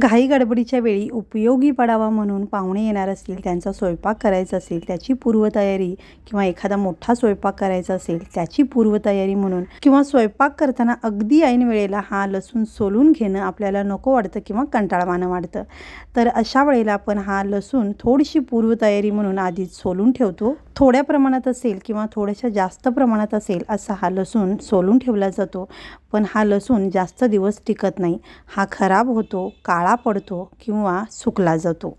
घाई गडबडीच्या वेळी उपयोगी पडावा म्हणून पाहुणे येणार असतील त्यांचा स्वयंपाक करायचा असेल त्याची पूर्वतयारी किंवा एखादा मोठा स्वयंपाक करायचा असेल त्याची पूर्वतयारी म्हणून किंवा स्वयंपाक करताना अगदी ऐन वेळेला हा लसूण सोलून घेणं आपल्याला नको वाटतं किंवा कंटाळवाणं वाटतं. तर अशा वेळेला आपण हा लसूण थोडीशी पूर्वतयारी म्हणून आधीच सोलून ठेवतो. थोड्या प्रमाणात असेल किंवा थोड्याशा जास्त प्रमाणात असेल असा हा लसूण सोलून ठेवला जातो. पण हा लसूण जास्त दिवस टिकत नाही. हा खराब होतो काळा पडतो किंवा सुकला जातो.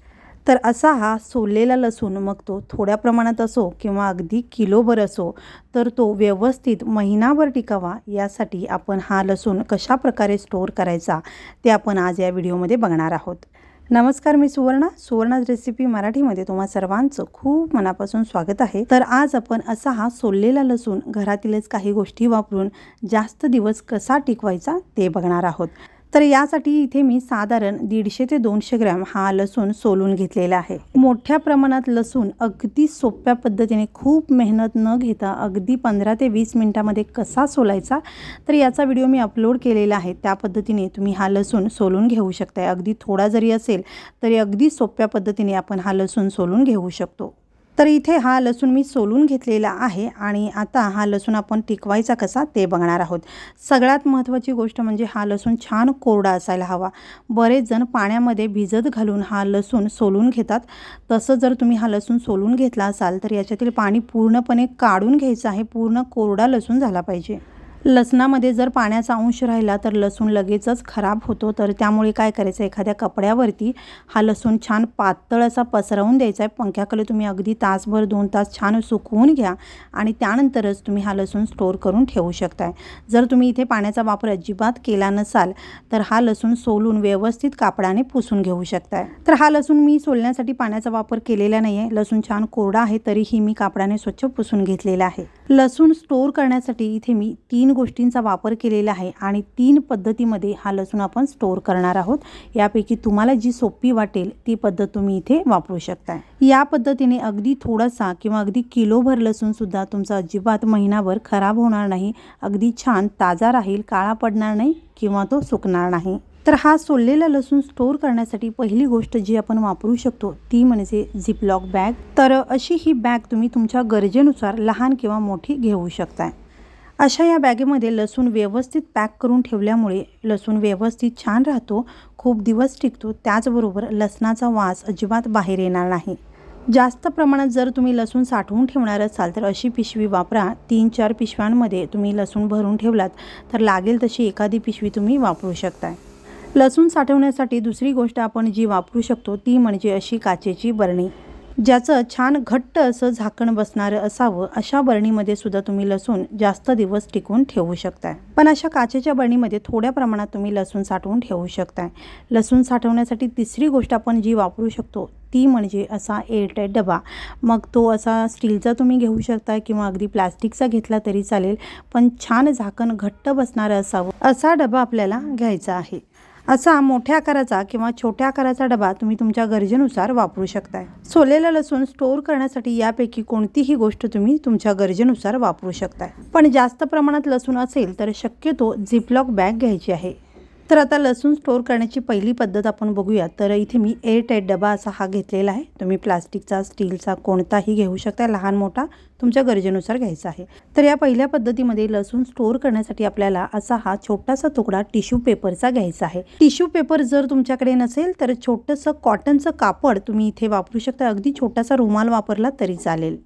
तर असा हा सोललेला लसूण मग तो थोड्या प्रमाणात असो किंवा अगदी किलोभर असो तर तो व्यवस्थित महिनाभर टिकावा यासाठी आपण हा लसूण कशा प्रकारे स्टोअर करायचा ते आपण आज या व्हिडिओमध्ये बघणार आहोत. नमस्कार मी सुवर्णा. सुवर्णा रेसिपी मराठीमध्ये तुम्हा सर्वांचं खूप मनापासून स्वागत आहे. तर आज आपण असा हा सोललेला लसूण घरातीलच काही गोष्टी वापरून जास्त दिवस कसा टिकवायचा ते बघणार आहोत. तर यासाठी इथे मी साधारण दीडशे ते दोनशे ग्रॅम हा लसूण सोलून घेतलेला आहे. मोठ्या प्रमाणात लसूण अगदी सोप्या पद्धतीने खूप मेहनत न घेता अगदी पंधरा ते वीस मिनटामध्ये कसा सोलायचा तर याचा व्हिडिओ मी अपलोड केलेला आहे. त्या पद्धतीने तुम्ही हा लसूण सोलून घेऊ शकताय. अगदी थोडा जरी असेल तरी अगदी सोप्या पद्धतीने आपण हा लसूण सोलून घेऊ शकतो. तर इथे हा लसूण मी सोलून घेतलेला आहे आणि आता हा लसूण आपण टिकवायचा कसा ते बघणार आहोत. सगळ्यात महत्त्वाची गोष्ट म्हणजे हा लसूण छान कोरडा असायला हवा. बरेच जण पाण्यामध्ये भिजत घालून हा लसूण सोलून घेतात. तसं जर तुम्ही हा लसूण सोलून घेतला असाल तर याच्यातील पाणी पूर्णपणे काढून घ्यायचं आहे. पूर्ण कोरडा लसूण झाला पाहिजे. लसणामध्ये जर पाण्याचा अंश राहिला तर लसूण लगेचच खराब होतो. तर त्यामुळे काय करायचं? एखाद्या कपड्यावरती हा लसूण छान पातळ असा पसरवून द्यायचा आहे. पंख्याखाली तुम्ही अगदी तासभर दोन तास छान सुकवून घ्या आणि त्यानंतरच तुम्ही हा लसूण स्टोअर करून ठेवू शकताय. जर तुम्ही इथे पाण्याचा वापर अजिबात केला नसाल तर हा लसूण सोलून व्यवस्थित कापडाने पुसून घेऊ शकताय. तर हा लसूण मी सोलण्यासाठी पाण्याचा वापर केलेला नाही आहे लसूण छान कोरडा आहे तरीही मी कापडाने स्वच्छ पुसून घेतलेला आहे. लसूण स्टोअर करण्यासाठी इथे मी तीन गोष्टींचा वापर केलेला आहे आणि तीन पद्धतीमध्ये हा लसूण आपण स्टोअर करणार आहोत. यापैकी तुम्हाला जी सोपी वाटेल ती पद्धत तुम्ही इथे वापरू शकता या पद्धतीने अगदी थोडासा किंवा अगदी किलोभर लसूणसुद्धा तुमचा अजिबात महिनाभर खराब होणार नाही. अगदी छान ताजा राहील काळा पडणार नाही किंवा तो सुकणार नाही. तर हा सोललेला लसूण स्टोअर करण्यासाठी पहिली गोष्ट जी आपण वापरू शकतो ती म्हणजे झिपलॉक बॅग तर अशी ही बॅग तुम्ही तुमच्या गरजेनुसार लहान किंवा मोठी घेऊ शकताय. अशा या बॅगेमध्ये लसूण व्यवस्थित पॅक करून ठेवल्यामुळे लसूण व्यवस्थित छान राहतो खूप दिवस टिकतो त्याचबरोबर लसणाचा वास अजिबात बाहेर येणार नाही. जास्त प्रमाणात जर तुम्ही लसूण साठवून ठेवणार असाल तर अशी पिशवी वापरा. तीन चार पिशव्यांमध्ये तुम्ही लसूण भरून ठेवलात तर लागेल तशी एखादी पिशवी तुम्ही वापरू शकताय. लसूण साठवण्यासाठी दुसरी गोष्ट आपण जी वापरू शकतो ती म्हणजे अशी काचेची बरणी. ज्याचं छान घट्ट असं झाकण बसणारं असावं अशा बरणीमध्ये सुद्धा तुम्ही लसूण जास्त दिवस टिकून ठेवू शकताय. पण अशा काचेच्या बरणीमध्ये थोड्या प्रमाणात तुम्ही लसूण साठवून ठेवू शकताय. लसूण साठवण्यासाठी तिसरी गोष्ट आपण जी वापरू शकतो ती म्हणजे असा एअरटाईट डबा. मग तो असा स्टीलचा तुम्ही घेऊ शकता किंवा अगदी प्लास्टिकचा घेतला तरी चालेल पण छान झाकण घट्ट बसणारं असावं असा डबा आपल्याला घ्यायचा आहे. असा मोठ्या आकाराचा किंवा छोट्या आकाराचा डबा तुम्ही तुमच्या गरजेनुसार वापरू शकताय. सोलेला लसूण स्टोअर करण्यासाठी यापैकी कोणतीही गोष्ट तुम्ही तुमच्या गरजेनुसार वापरू शकताय. पण जास्त प्रमाणात लसूण असेल तर शक्यतो झिपलॉक बॅग घ्यायची आहे. तर आता लसूण स्टोअर करण्याची पहिली पद्धत आपण बघूया. तर इथे मी एअरटाईट डबा असा हा घेतलेला आहे. तुम्ही प्लास्टिकचा स्टीलचा कोणताही घेऊ शकता. लहान मोठा तुमच्या गरजेनुसार घ्यायचा आहे. तर या पहिल्या पद्धतीमध्ये लसूण स्टोअर करण्यासाठी आपल्याला असा हा छोटासा तुकडा टिश्यू पेपरचा घ्यायचा आहे. टिश्यू पेपर जर तुमच्याकडे नसेल तर छोटंसं कॉटनचं कापड तुम्ही इथे वापरू शकता. अगदी छोटासा रुमाल वापरला तरी चालेल.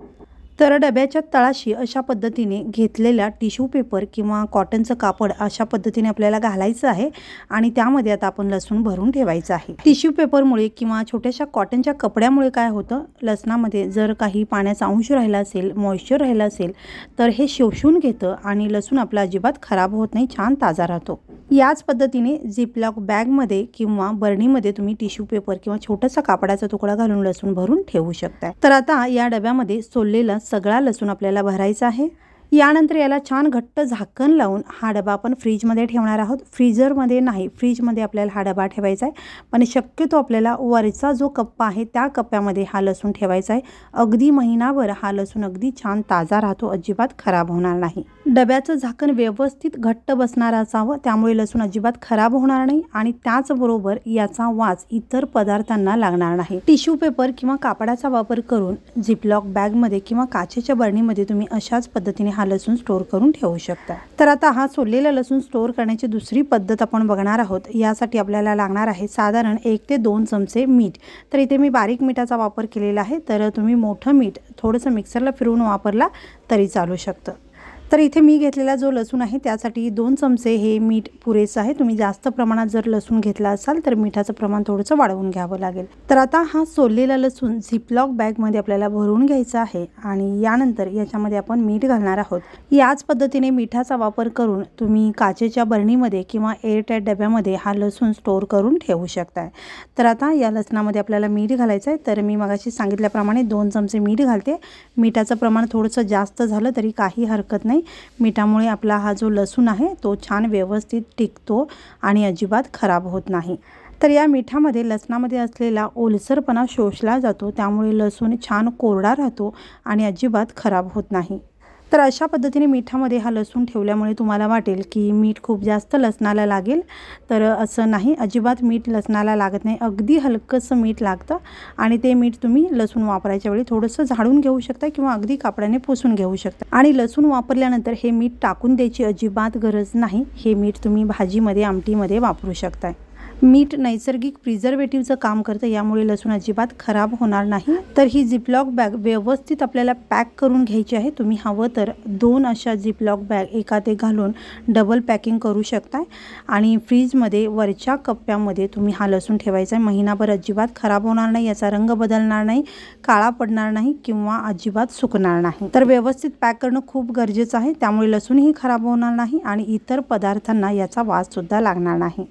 तर डब्याच्या तळाशी अशा पद्धतीने घेतलेला टिश्यू पेपर किंवा कॉटनचं कापड अशा पद्धतीने आपल्याला घालायचं आहे आणि त्यामध्ये आता आपण लसूण भरून ठेवायचं आहे. टिश्यू पेपरमुळे किंवा छोट्याशा कॉटनच्या कपड्यामुळे काय होतं? लसणामध्ये जर काही पाण्याचा अंश राहिला असेल मॉइश्चर राहिला असेल तर हे शोषून घेतं आणि लसूण आपला अजिबात खराब होत नाही छान ताजा राहतो. याच पद्धतीने झिपलॉक बॅगमध्ये किंवा बरणीमध्ये तुम्ही टिश्यू पेपर किंवा छोटासा कापडाचा तुकडा घालून लसूण भरून ठेवू शकता तर आता या डब्यामध्ये सोललेला सगळा लसूण आपल्याला भरायचा आहे. यानंतर याला छान घट्ट झाकण लावून हा डबा आपण फ्रीजमध्ये ठेवणार आहोत. फ्रीजरमध्ये नाही फ्रीजमध्ये आपल्याला हा डबा ठेवायचा आहे. पण शक्यतो आपल्याला वरचा जो कप्पा आहे त्या कप्प्यामध्ये हा लसूण ठेवायचा आहे. अगदी महिनाभर हा लसूण अगदी छान ताजा राहतो अजिबात खराब होणार नाही. डब्याचं झाकण व्यवस्थित घट्ट बसणार असावं त्यामुळे लसूण अजिबात खराब होणार नाही आणि त्याचबरोबर याचा वास इतर पदार्थांना लागणार नाही. टिश्यू पेपर किंवा कापडाचा वापर करून झिपलॉक बॅगमध्ये किंवा काचेच्या बरणीमध्ये तुम्ही अशाच पद्धतीने हा लसूण स्टोअर करून ठेवू शकता. तर आता हा सोललेला लसूण स्टोअर करण्याची दुसरी पद्धत आपण बघणार आहोत. यासाठी आपल्याला लागणार आहे साधारण एक ते दोन चमचे मीठ. तर इथे मी बारीक मिठाचा वापर केलेला आहे. तर तुम्ही मोठं मीठ थोडंसं मिक्सरला फिरवून वापरला तरी चालू शकतं. तर इथे मी घेतलेला जो लसूण आहे त्यासाठी दोन चमचे हे मीठ पुरेसं आहे. तुम्ही जास्त प्रमाणात जर लसूण घेतला असाल तर मिठाचं प्रमाण थोडंसं वाढवून घ्यावं लागेल. तर आता हा सोललेला लसूण झिपलॉक बॅगमध्ये आपल्याला भरून घ्यायचा आहे आणि यानंतर याच्यामध्ये आपण मीठ घालणार आहोत. याच पद्धतीने मिठाचा वापर करून तुम्ही काचेच्या बरणीमध्ये किंवा एअरटाईट डब्यामध्ये हा लसूण स्टोअर करून ठेवू शकताय. तर आता या लसणामध्ये आपल्याला मीठ घालायचं आहे तर मी मगाशी सांगितल्याप्रमाणे दोन चमचे मीठ घालते. मिठाचं प्रमाण थोडंसं जास्त झालं तरी काही हरकत नाही. मिठामुळे आपला हा जो लसूण आहे तो छान व्यवस्थित टिकतो आणि अजिबात खराब होत नाही. तर या मिठामध्ये लसणामध्ये असलेला ओलसरपणा शोषला जातो त्यामुळे लसूण छान कोरडा राहतो आणि अजिबात खराब होत नाही. तर अशा पद्धतीने मिठामध्ये हा लसूण ठेवल्यामुळे तुम्हाला वाटेल की मीठ खूप जास्त लसणाला लागेल. तर असं नाही अजिबात मीठ लसणाला लागत नाही. अगदी हलकंसं मीठ लागतं आणि ते मीठ तुम्ही लसूण वापरायच्या वेळी थोडंसं झाडून घेऊ शकता किंवा अगदी कापडाने पुसून घेऊ शकता. आणि लसूण वापरल्यानंतर हे मीठ टाकून द्यायची अजिबात गरज नाही. हे मीठ तुम्ही भाजीमध्ये आमटीमध्ये वापरू शकताय. मीठ नैसर्गिक प्रिझर्वेटिव्हचं काम करतं यामुळे लसूण अजिबात खराब होणार नाही. तर ही झिपलॉक बॅग व्यवस्थित आपल्याला पॅक करून घ्यायची आहे. तुम्ही हवं तर दोन अशा झिपलॉक बॅग एका ते घालून डबल पॅकिंग करू शकताय. आणि फ्रीजमध्ये वरच्या कप्प्यामध्ये तुम्ही हा लसूण ठेवायचा आहे. महिनाभर अजिबात खराब होणार नाही याचा रंग बदलणार नाही काळा पडणार नाही किंवा अजिबात सुकणार नाही. तर व्यवस्थित पॅक करणं खूप गरजेचं आहे. त्यामुळे लसूणही खराब होणार नाही आणि इतर पदार्थांना याचा वाससुद्धा लागणार नाही.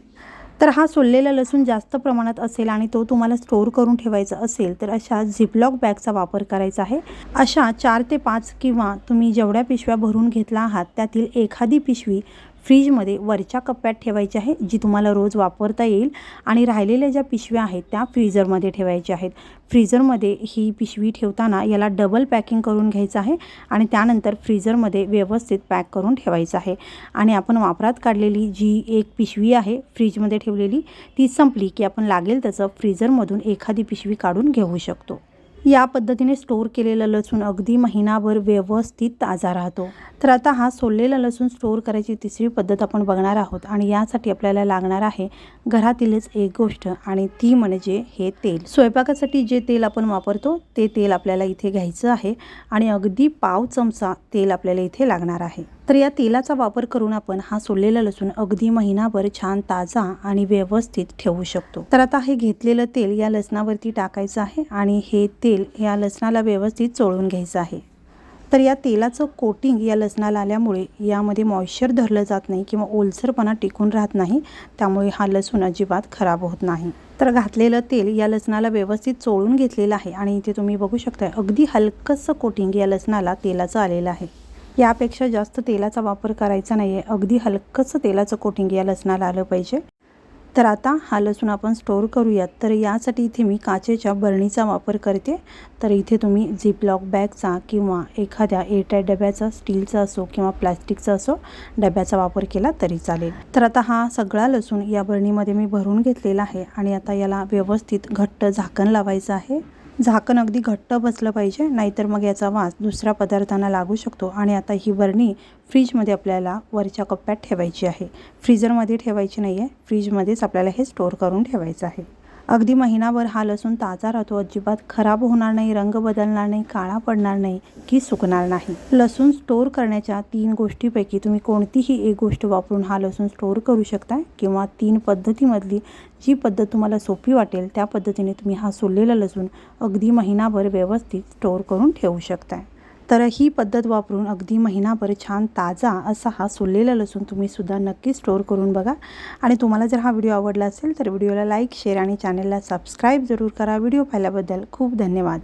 तर हा सोललेला लसूण जास्त प्रमाणात असेल आणि तो तुम्हाला स्टोअर करून ठेवायचा असेल तर अशा झिपलॉक बॅगचा वापर करायचा आहे. अशा चार ते पाच किंवा तुम्ही जेवढ्या पिशव्या भरून घेतला आहात त्यातील एखादी पिशवी फ्रीजमध्ये वरच्या कप्प्यात ठेवायची आहे जी तुम्हाला रोज वापरता येईल. आणि राहिलेल्या ज्या पिशव्या आहेत त्या फ्रीजरमध्ये ठेवायच्या आहेत. फ्रीजरमध्ये ही पिशवी ठेवताना याला डबल पॅकिंग करून घ्यायचं आहे आणि त्यानंतर फ्रीजरमध्ये व्यवस्थित पॅक करून ठेवायचं आहे. आणि आपण वापरात काढलेली जी एक पिशवी आहे फ्रीजमध्ये ठेवलेली ती संपली की आपण लागेल तसं फ्रीजरमधून एखादी पिशवी काढून घेऊ शकतो. या पद्धतीने स्टोअर केलेलं लसूण अगदी महिनाभर व्यवस्थित ताजा राहतो. तर आता हा सोललेला लसूण स्टोअर करायची तिसरी पद्धत आपण बघणार आहोत आणि यासाठी आपल्याला लागणार आहे घरातीलच एक गोष्ट आणि ती म्हणजे हे तेल. स्वयंपाकासाठी जे तेल आपण वापरतो ते तेल आपल्याला इथे घ्यायचं आहे आणि अगदी पाव चमचा तेल आपल्याला इथे लागणार आहे. तर या तेलाचा वापर करून आपण हा सोललेला लसूण अगदी महिनाभर छान ताजा आणि व्यवस्थित ठेवू शकतो. तर आता हे घेतलेलं तेल या लसणावरती टाकायचं आहे आणि हे तेल या लसणाला व्यवस्थित चोळून घ्यायचं आहे. तर या तेलाचं कोटिंग या लसणाला आल्यामुळे यामध्ये मॉइश्चर धरलं जात नाही किंवा ओलसरपणा टिकून राहत नाही त्यामुळे हा लसूण अजिबात खराब होत नाही. तर घातलेलं तेल या लसणाला व्यवस्थित चोळून घेतलेलं आहे आणि इथे तुम्ही बघू शकता अगदी हलकंसं कोटिंग या लसणाला तेलाचं आलेलं आहे. यापेक्षा जास्त तेलाचा वापर करायचा नाही आहे अगदी हलकंसं तेलाचं कोटिंग या लसणाला आलं पाहिजे. तर आता हा लसूण आपण स्टोअर करूयात. तर यासाठी इथे मी काचेच्या बरणीचा वापर करते. तर इथे तुम्ही झिपलॉक बॅगचा किंवा एखाद्या एअरटाईट डब्याचा स्टीलचा असो किंवा प्लॅस्टिकचा असो डब्याचा वापर केला तरी चालेल. तर आता हा सगळा लसूण या बरणीमध्ये मी भरून घेतलेला आहे आणि आता याला व्यवस्थित घट्ट झाकण लावायचं आहे. झाकण अगदी घट्ट बसलं पाहिजे नाहीतर मग याचा वास दुसऱ्या पदार्थांना लागू शकतो. आणि आता ही बरणी फ्रीजमध्ये आपल्याला वरच्या कप्प्यात ठेवायची आहे. फ्रीजरमध्ये ठेवायची नाही आहे फ्रीजमध्येच आपल्याला हे स्टोअर करून ठेवायचं आहे. अगदी महिनाभर हा लसूण ताजा राहतो. अजिबात खराब होणार नाही रंग बदलणार नाही काळा पडणार नाही की सुकणार नाही. लसूण स्टोअर करण्याच्या तीन गोष्टीपैकी तुम्ही कोणतीही एक गोष्ट वापरून हा लसूण स्टोअर करू शकता किंवा तीन पद्धतीमधली जी पद्धत तुम्हाला सोपी वाटेल त्या पद्धतीने तुम्ही हा सोललेला लसूण अगदी महिनाभर व्यवस्थित स्टोअर करून ठेवू शकताय. तर ही पद्धत वापरून अगदी महिनाभर छान ताजा असा हा सोललेला लसूण तुम्हीसुद्धा नक्की स्टोअर करून बघा. आणि तुम्हाला जर हा व्हिडिओ आवडला असेल तर व्हिडिओला लाईक शेअर आणि चॅनलला सबस्क्राईब जरूर करा. व्हिडिओ पाहिल्याबद्दल खूप धन्यवाद.